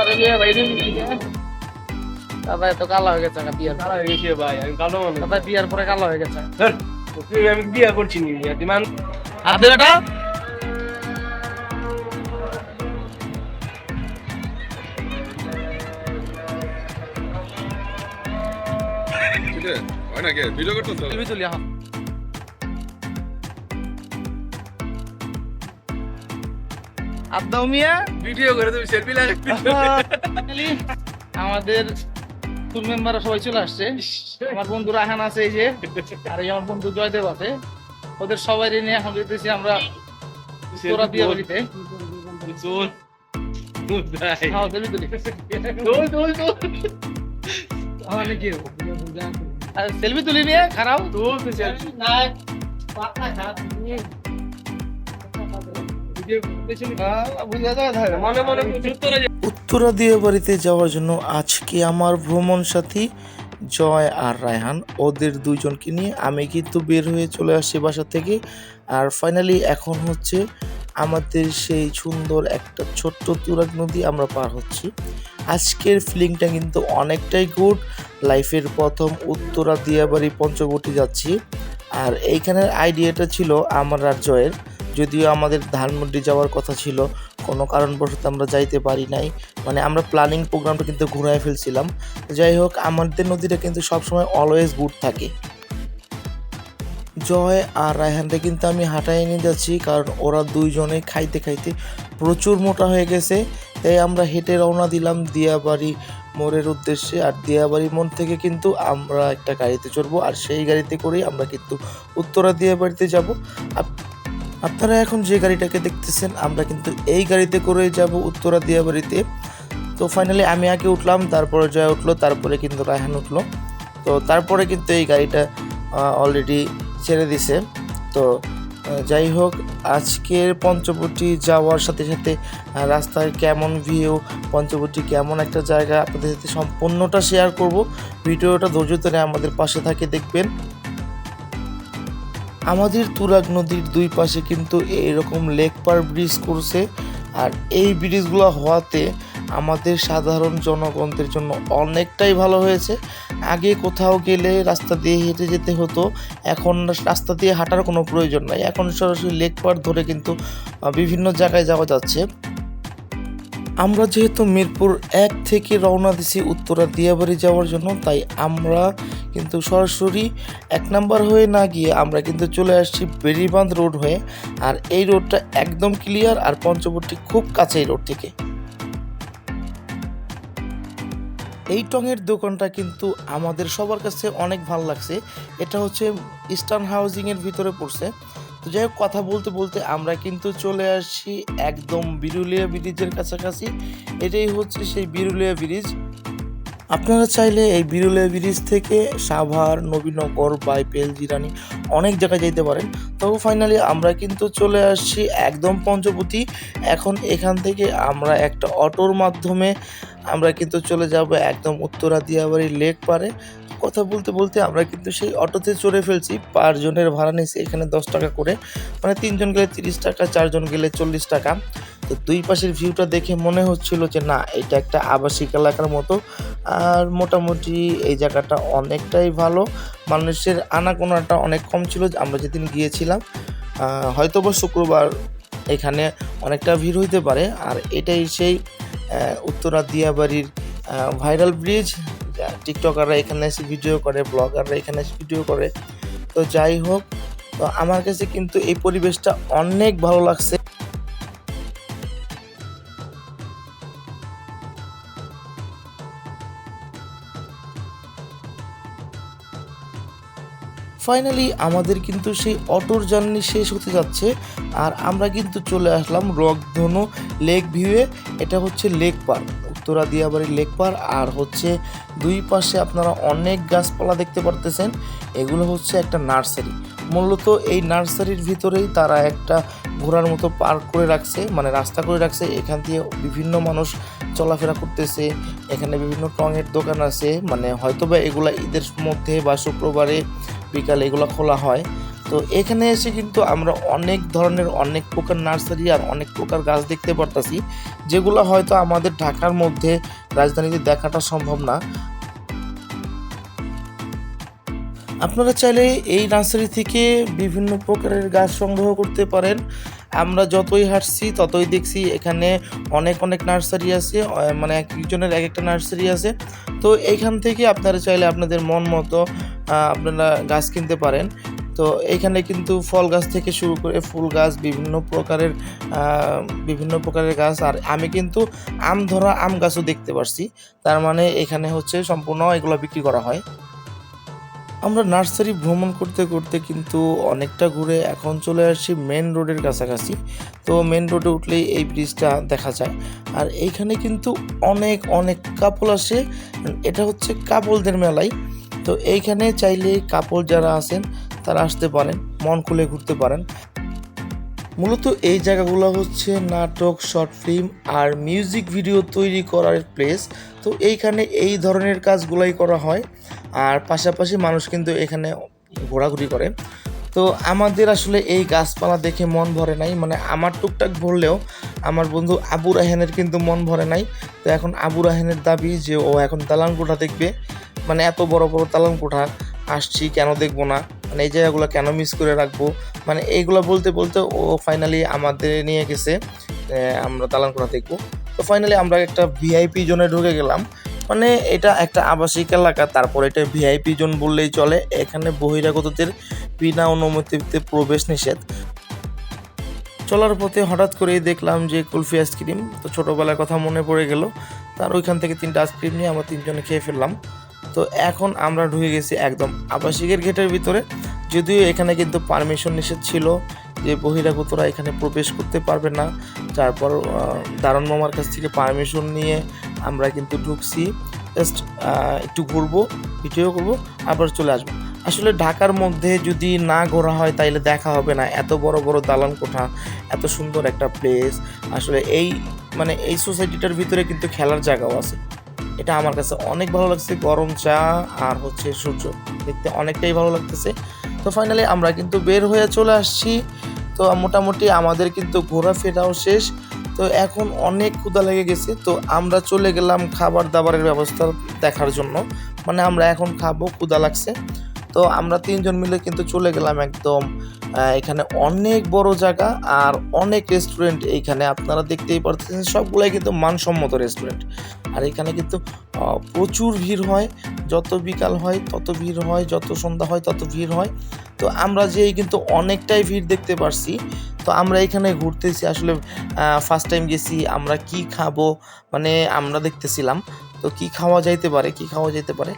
আপনারা নিয়ে বাইরে নিয়ে দাদা এত কালো হয়ে গেছে না বিয়ার কালো হয়ে গেছে ভাই আমি কালো মানুষ। দাদা বিয়ার পরে কালো হয়ে গেছে। ধর, আমি বিয়ে করছি নি দিমান হাতে বেটা। কিরে হয় না কে? ভিডিও করতেছ? তুলি তুলি হ্যাঁ আদাও মিয়া। ভিডিও করে তুমি সেলফি আমাদের টুর মেম্বাররা সবাই চলে আসছে। আমার বন্ধু রাহান আছে এই যে আর আমার বন্ধু জয়দেব আছে। ওদের সবাই নিয়ে এখন যেতেছি আমরা তোরা দিয়ে। চল চল। সেলফি তুলি নিয়ে খারাপ। উত্তরে দিয়ে বাড়িতে যাওয়ার জন্য আজকে আমার ভ্রমণ সাথী জয় আর রায়হান। ওদের দুইজনকে নিয়ে আমি কিন্তু বের হয়ে চলে আসছি বাসা থেকে। আর ফাইনালি এখন হচ্ছে আমাদের সেই সুন্দর একটা ছোট্ট তুরাগ নদী আমরা পার হচ্ছি। আজকের ফিলিংটা কিন্তু অনেকটাই গুড লাইফের প্রথম উত্তরা দিয়াবাড়ি পঞ্চবটি যাচ্ছি। আর এইখানের আইডিয়াটা ছিল আমার আর জয়ের। যদিও আমাদের ধানমন্ডি যাওয়ার কথা ছিল, কোনো কারণবশত আমরা যাইতে পারি নাই। মানে আমরা প্ল্যানিং প্রোগ্রামটা কিন্তু ঘুরাই ফেলছিলাম। যাই হোক, আমাদের নদীটা কিন্তু সবসময় অলওয়েজ গুড থাকে। জয় আর রায়হানকে কিন্তু আমি হাঁটাই নিয়ে যাচ্ছি, কারণ ওরা দুইজনে খাইতে খাইতে প্রচুর মোটা হয়ে গেছে। তাই আমরা হেঁটে রওনা দিলাম দিয়াবাড়ি মোড়ের উদ্দেশ্যে। আর দিয়াবাড়ি মোড় থেকে কিন্তু আমরা একটা গাড়িতে চড়বো, আর সেই গাড়িতে করেই আমরা কিন্তু উত্তরা দিয়াবাড়িতে যাব। আপনারা এখন যে গাড়িটাকে দেখতেছেন, আমরা কিন্তু এই গাড়িতে করে যাব উত্তরা দিয়াবাড়িতে তো ফাইনালি আমি আগে উঠলাম, তারপরে জয় উঠল, তারপরে কিন্তু রায়হান উঠল। তো তারপরে কিন্তু এই গাড়িটা অলরেডি ছেড়ে দিছে। তো যাই হোক, আজকের পঞ্চবটি যাওয়ার সাথে সাথে রাস্তার কেমন ভিউ পঞ্চবটি কেমন একটা জায়গা, আপনাদের সাথে সম্পূর্ণটা শেয়ার করব। ভিডিওটা ধৈর্য ধরে আমাদের পাশে থাকে, দেখবেন। আমাদের তুরাগ নদীর দুই পাশে কিন্তু এইরকম লেক পার ব্রিজ করছে। আর এই ব্রিজগুলো হওয়াতে আমাদের সাধারণ জনগণদের জন্য অনেকটাই ভালো হয়েছে। আগে কোথাও গেলে রাস্তা দিয়ে হেঁটে যেতে হতো। এখন রাস্তা দিয়ে হাঁটার কোনো প্রয়োজন নাই। এখন সরাসরি লেক পার ধরে কিন্তু বিভিন্ন জায়গায় যাওয়া যাচ্ছে। আমরা যেহেতু মিরপুর এক থেকে রওনা দিছি উত্তরা দিয়াবাড়ি যাওয়ার জন্য, তাই আমরা কিন্তু সরাসরি এক নাম্বার হয়ে না গিয়ে আমরা কিন্তু চলে আসছি বেরিবাঁধ রোড হয়ে। আর এই রোডটা একদম ক্লিয়ার আর পঞ্চবটি খুব কাছে এই রোড থেকে। এই টঙের দোকানটা কিন্তু আমাদের সবার কাছে অনেক ভালো লাগছে। এটা হচ্ছে ইস্টার্ন হাউজিংয়ের ভিতরে পড়ছে। তো যাই হোক, কথা বলতে বলতে আমরা কিন্তু চলে আসছি একদম বিরুলিয়া ব্রিজের কাছাকাছি। এটাই হচ্ছে সেই বিরুলিয়া ব্রিজ আপনারা চাইলে এই বিরুলিয়া ব্রিজ থেকে সাভার, নবীনগর, বাইপেল, জিরানি অনেক জায়গায় যেতে পারেন। তবে ফাইনালি আমরা কিন্তু চলে আসছি একদম পঞ্চবতী। এখন এখান থেকে আমরা একটা অটোর মাধ্যমে আমরা কিন্তু চলে যাব একদম উত্তরা দিয়াবাড়ি লেক পারে কথা বলতে বলতে আমরা কিন্তু সেই অটোতে চড়ে ফেলছি। পার জনের ভাড়া নিয়েছি এখানে দশ টাকা করে। মানে তিনজন গেলে তিরিশ টাকা, চারজন গেলে চল্লিশ টাকা। তো দুই পাশের ভিউটা দেখে মনে হচ্ছিল যে না, এটা একটা আবাসিক এলাকার মতো। আর মোটামুটি এই জায়গাটা অনেকটাই ভালো। মানুষের আনা আনাগোনাটা অনেক কম ছিল, আমরা যেদিন গিয়েছিলাম হয়তোবা শুক্রবার এখানে অনেকটা ভিড় হইতে পারে। আর এটাই সেই উত্তরা দিয়াবাড়ির ভাইরাল ব্রিজ টিকটকাররা এখানে এসে ভিডিও করে, ব্লগাররা এখানে এসে ভিডিও করে। তো যাই হোক, তো আমার কাছে কিন্তু এই পরিবেশটা অনেক ভালো লাগছে। ফাইনালি আমাদের কিন্তু সেই অটোর জার্নি শেষ হতে যাচ্ছে আর আমরা কিন্তু চলে আসলাম রকধনু লেক ভিউয়ে এটা হচ্ছে lake park, Uttara Diabari lake park আর হচ্ছে দুই পাশে আপনারা অনেক গাছপালা দেখতে পারতেছেন। এগুলো হচ্ছে একটা নার্সারি। মূলত এই নার্সারির ভিতরেই তারা একটা ঘোরার মতো পার্ক করে রাখছে মানে রাস্তা করে রাখছে। এখান দিয়ে বিভিন্ন মানুষ চলাফেরা করতেছে, এখানে বিভিন্ন টঙের দোকান আছে। মানে হয়তোবা এগুলা ঈদের মধ্যে বা শুক্রবারে বিকালে এগুলো খোলা হয়। তো এখানে এসে কিন্তু আমরা অনেক ধরনের, অনেক প্রকার নার্সারি আর অনেক প্রকার গাছ দেখতে পারতাছি, যেগুলো হয়তো আমাদের ঢাকার মধ্যে রাজধানীতে দেখাটা সম্ভব না। আপনারা চাইলে এই নার্সারি থেকে বিভিন্ন প্রকারের গাছ সংগ্রহ করতে পারেন। আমরা যতই হাঁটছি, ততই দেখছি এখানে অনেক অনেক নার্সারি আছে মানে এক একজনের এক একটা নার্সারি আছে। তো এইখান থেকে আপনারা চাইলে আপনাদের মন মতো আপনারা গাছ কিনতে পারেন। তো এইখানে কিন্তু ফল গাছ থেকে শুরু করে ফুল গাছ, বিভিন্ন প্রকারের বিভিন্ন প্রকারের গাছ। আর আমি কিন্তু আম ধরা আম গাছও দেখতে পারছি। তার মানে এখানে হচ্ছে সম্পূর্ণ এগুলো বিক্রি করা হয়। আমরা নার্সারি ভ্রমণ করতে করতে কিন্তু অনেকটা ঘুরে এখন চলে আসছি মেন রোডের কাছাকাছি। তো মেন রোডে উঠলেই এই ব্রিজটা দেখা যায়। আর এইখানে কিন্তু অনেক অনেক কাপল আসে। এটা হচ্ছে কাপলদের মেলাই তো এইখানে চাইলে কাপড় যারা আছেন, তারা আসতে পারেন, মন খুলে ঘুরতে পারেন। মূলত এই জায়গাগুলো হচ্ছে নাটক, শর্ট ফিল্ম আর মিউজিক ভিডিও তৈরি করার প্লেস। তো এইখানে এই ধরনের কাজগুলাই করা হয় আর পাশাপাশি মানুষ কিন্তু এখানে ঘোরাঘুরি করে। তো আমাদের আসলে এই গাছপালা দেখে মন ভরে নাই মানে আমার টুকটাক ভরলেও আমার বন্ধু আবু রাহেনের কিন্তু মন ভরে নাই। তো এখন আবু রাহেনের দাবি যে ও এখন দালান কোঠা দেখবে। মানে এত বড় বড় দালান কোঠা, আসছি কেন দেখব না? মানে এই জায়গাগুলো কেন মিস করে রাখব? মানে এইগুলো বলতে বলতে ও ফাইনালি আমাদের নিয়ে গেছে আমরা দালান কোঠা দেখব। তো ফাইনালি আমরা একটা ভিআইপি জোনে ঢুকে গেলাম। মানে এটা একটা আবাসিক এলাকা, তারপর এটা ভিআইপি জোন বললেই চলে। এখানে বহিরাগতদের বিনা অনুমতিতে প্রবেশ নিষেধ। চলার পথে হঠাৎ করেই দেখলাম যে কুলফি আইসক্রিম, তো ছোটোবেলার কথা মনে পড়ে গেল। তার ওইখান থেকে তিনটা আইসক্রিম নিয়ে আমরা তিনজনে খেয়ে ফেললাম। তো এখন আমরা ঢুকে গেছি একদম আবাসিকের গেটের ভিতরে। যদিও এখানে কিন্তু পারমিশন নিষেধ ছিল যে বহিরাগতরা এখানে প্রবেশ করতে পারবে না। তারপর দারুণ মামার কাছ থেকে পারমিশন নিয়ে আমরা কিন্তু ঢুকছি। জাস্ট একটু ঘুরবো, ভিডিও করব, আবার চলে আসব। আসলে ঢাকার মধ্যে যদি না ঘোরা হয় তাইলে দেখা হবে না। এত বড় বড় দালান কোঠা, এত সুন্দর একটা প্লেস আসলে এই মানে এই সোসাইটিটার ভিতরে কিন্তু খেলার জায়গাও আছে। এটা আমার কাছে অনেক ভালো লাগছে, গরম চা আর হচ্ছে সূর্য। দেখতে অনেকটাই ভালো লাগতেছে। তো ফাইনালি আমরা কিন্তু বের হয়ে চলে আসছি। তো মোটামুটি আমাদের কিন্তু ঘোরাফেরাও শেষ। তো এখন অনেক ক্ষুধা লেগে গেছে। তো আমরা চলে গেলাম খাবার দাবারের ব্যবস্থা দেখার জন্য। মানে আমরা এখন খাব, ক্ষুধা লাগছে। তো আমরা তিনজন মিলে কিন্তু চলে গেলাম একদম এখানে অনেক বড় জায়গা আর অনেক রেস্টুরেন্ট এইখানে আপনারা দেখতেই পারতেছেন। সবগুলাই কিন্তু মানসম্মত রেস্টুরেন্ট আর এখানে কিন্তু প্রচুর ভিড় হয়। যত বিকাল হয়, তত ভিড় হয়, যত সন্ধ্যা হয়, তত ভিড় হয়। তো আমরা যেই কিন্তু অনেকটাই ভিড় দেখতে পারছি। তো আমরা এখানে ঘুরতেছি, আসলে ফার্স্ট টাইম গেছি, আমরা কি খাব? মানে আমরা দেখতেছিলাম। তো কি খাওয়া যাইতে পারে, কি খাওয়া যেতে পারে?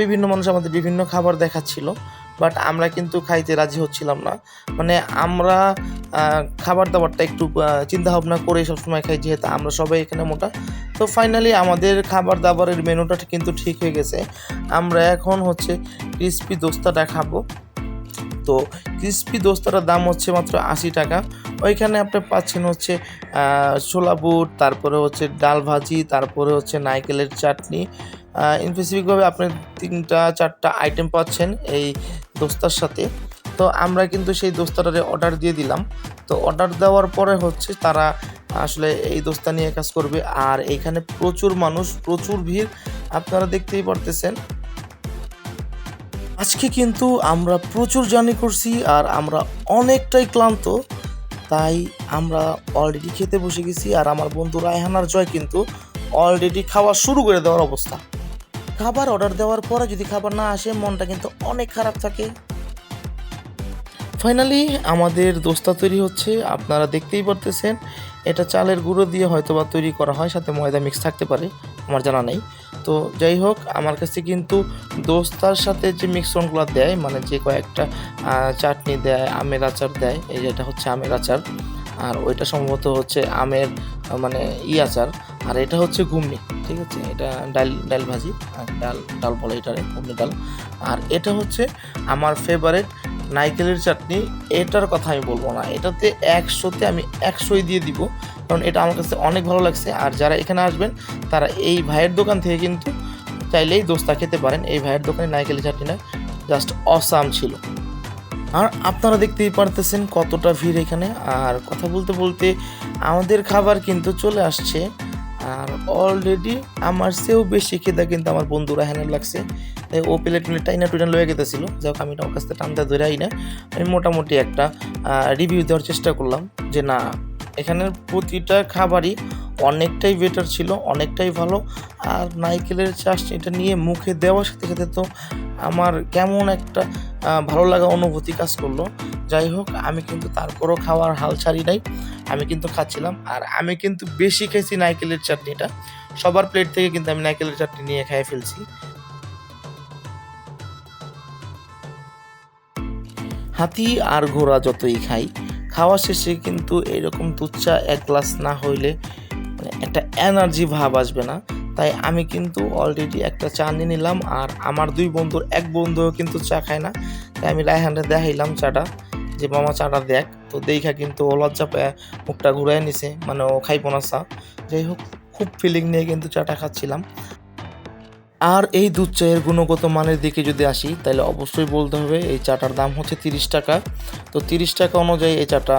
বিভিন্ন মানুষ আমাদের বিভিন্ন খাবার দেখাচ্ছিল। বাট আমরা কিন্তু খাইতে রাজি হচ্ছিলাম না। মানে আমরা খাবার দাবারটা একটু চিন্তা ভাবনা করে সবসময় খাই যেহেতু আমরা সবাই এখানে মোটা। তো ফাইনালি আমাদের খাবার দাবারের মেনুটা কিন্তু ঠিক হয়ে গেছে। আমরা এখন হচ্ছে ক্রিসপি দোস্তাটা খাব। তো ক্রিসপি দোস্তাটার দাম হচ্ছে মাত্র আশি টাকা। ওইখানে আপনি পাচ্ছেন হচ্ছে ছোলা বুট, তারপরে হচ্ছে ডাল ভাজি, তারপরে হচ্ছে নারকেলের চাটনি। স্পেসিফিকভাবে আপনি তিনটা, চারটা আইটেম পাচ্ছেন। এই দোস্তার সাথে। তো আমরা কিন্তু সেই দোস্তাটারে অর্ডার দিয়ে দিলাম। তো অর্ডার দেওয়ার পরে হচ্ছে তারা আসলে এই দোস্তা নিয়ে কাজ করবে। আর এইখানে প্রচুর মানুষ, প্রচুর ভিড়। আপনারা দেখতেই পারতেছেন। আজকে কিন্তু আমরা প্রচুর জার্নি করছি আর আমরা অনেকটাই ক্লান্ত। তাই আমরা অলরেডি খেতে বসে গেছি। আর আমার বন্ধু রায়হানার জয় কিন্তু অলরেডি খাওয়া শুরু করে দেওয়ার অবস্থা। খাবার অর্ডার দেওয়ার পরে যদি খাবার না আসে, মনটা কিন্তু অনেক খারাপ থাকে। ফাইনালি আমাদের দোস্তা তৈরি হচ্ছে। আপনারা দেখতেই পারতেছেন, এটা চালের গুঁড়ো দিয়ে হয়তো বা তৈরি করা হয়, সাথে ময়দা মিক্স থাকতে পারে, আমার জানা নেই। তো যাই হোক, আমার কাছে কিন্তু দোস্তার সাথে যে মিক্সনগুলো দেয় মানে যে কয়েকটা চাটনি দেয়, আমের আচার দেয়, এই যেটা হচ্ছে আমের আচার, আর ওইটা সম্ভবত হচ্ছে আমের মানে ই আচার, আর এটা হচ্ছে ঘুমনি ঠিক আছে? এটা ডাল ডাল ভাজি, আর ডাল ডাল বলে এটারে ঘুমনি ডাল। আর এটা হচ্ছে আমার ফেভারেট নাইকেলের চাটনি। এটার কথা আমি বলব না। এটাতে একশোতে আমি একশোই দিয়ে দিব, কারণ এটা আমার কাছে অনেক ভালো লাগছে। আর যারা এখানে আসবেন, তারা এই ভাইয়ের দোকান থেকে কিন্তু চাইলেই দোস্তা খেতে পারেন। এই ভাইয়ের দোকানে নাইকেলের চাটনিটা জাস্ট অসাম ছিল। আর আপনারা দেখতেই পারতেছেন কতটা ভিড় এখানে। আর কথা বলতে বলতে আমাদের খাবার কিন্তু চলে আসছে আর অলরেডি আমার চেয়েও বেশি খেদা কিন্তু আমার বন্ধুরা হ্যানের লাগছে। তাই ও প্লেট প্লেট টাইনা টুইনা লয়ে গেতেছিল। যাই আমি ওর কাছ থেকে টানতে ধরে আই না আমি মোটামুটি একটা রিভিউ দেওয়ার চেষ্টা করলাম যে না, এখানের প্রতিটা খাবারই অনেকটাই বেটার ছিল, অনেকটাই ভালো। আর নাইকেলের চাষনিটা নিয়ে মুখে দেওয়ার সাথে সাথে তো আমার কেমন একটা ভালো লাগা অনুভূতি কাজ করল। যাই হোক আমি কিন্তু তারপরও খাওয়ার হাল ছাড়ি নাই। আমি কিন্তু খাচ্ছিলাম, আর আমি কিন্তু বেশি খেয়েছি নাইকেলের চাটনিটা। সবার প্লেট থেকে কিন্তু আমি নাইকেলের চাটনি নিয়ে খেয়ে ফেলছি। হাতি আর ঘোড়া যতই খাই, খাওয়া শেষে কিন্তু এরকম চা এক গ্লাস না হইলে মানে একটা এনার্জি ভাব আসবে না। তাই আমি কিন্তু অলরেডি একটা চা নিয়ে নিলাম, আর আমার দুই বন্ধুর এক বন্ধুও কিন্তু চা খায় না। তাই আমি রায়হানটা দেখাইলাম চাটা। যে মামা চাটা দেখ, তো দেখা কিন্তু ও লজ্জা মুখটা ঘুরাই নিছে মানে ও খাইব না চা। যাই হোক, খুব ফিলিং নিয়ে কিন্তু চাটা খাচ্ছিলাম। আর এই দুধ চায়ের গুণগত মানের দিকে যদি আসি, তাহলে অবশ্যই বলতে হবে এই চাটার দাম হচ্ছে তিরিশ টাকা। তো তিরিশ টাকা অনুযায়ী এই চাটা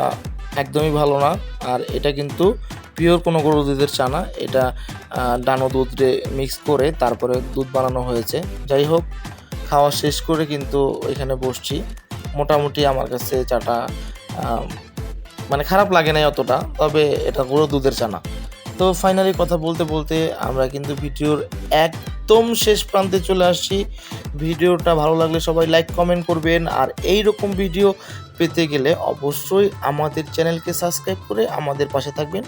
একদমই ভালো না, আর এটা কিন্তু পিওর কোনো গরু দুধের চা না। এটা ডানো দুধ মিক্স করে তারপরে দুধ বানানো হয়েছে। যাই হোক, খাওয়া শেষ করে কিন্তু এখানে বসছি। মোটামুটি আমার কাছে চাটা মানে খারাপ লাগে নাই অতটা, তবে এটা গরু দুধের চা না তো ফাইনালি কথা বলতে বলতে আমরা কিন্তু ভিডিওর একদম শেষ প্রান্তে চলে আসছি। ভিডিওটা ভালো লাগলে সবাই লাইক কমেন্ট করবেন। আর এই রকম ভিডিও পেতে গেলে অবশ্যই আমাদের চ্যানেলকে সাবস্ক্রাইব করে আমাদের পাশে থাকবেন।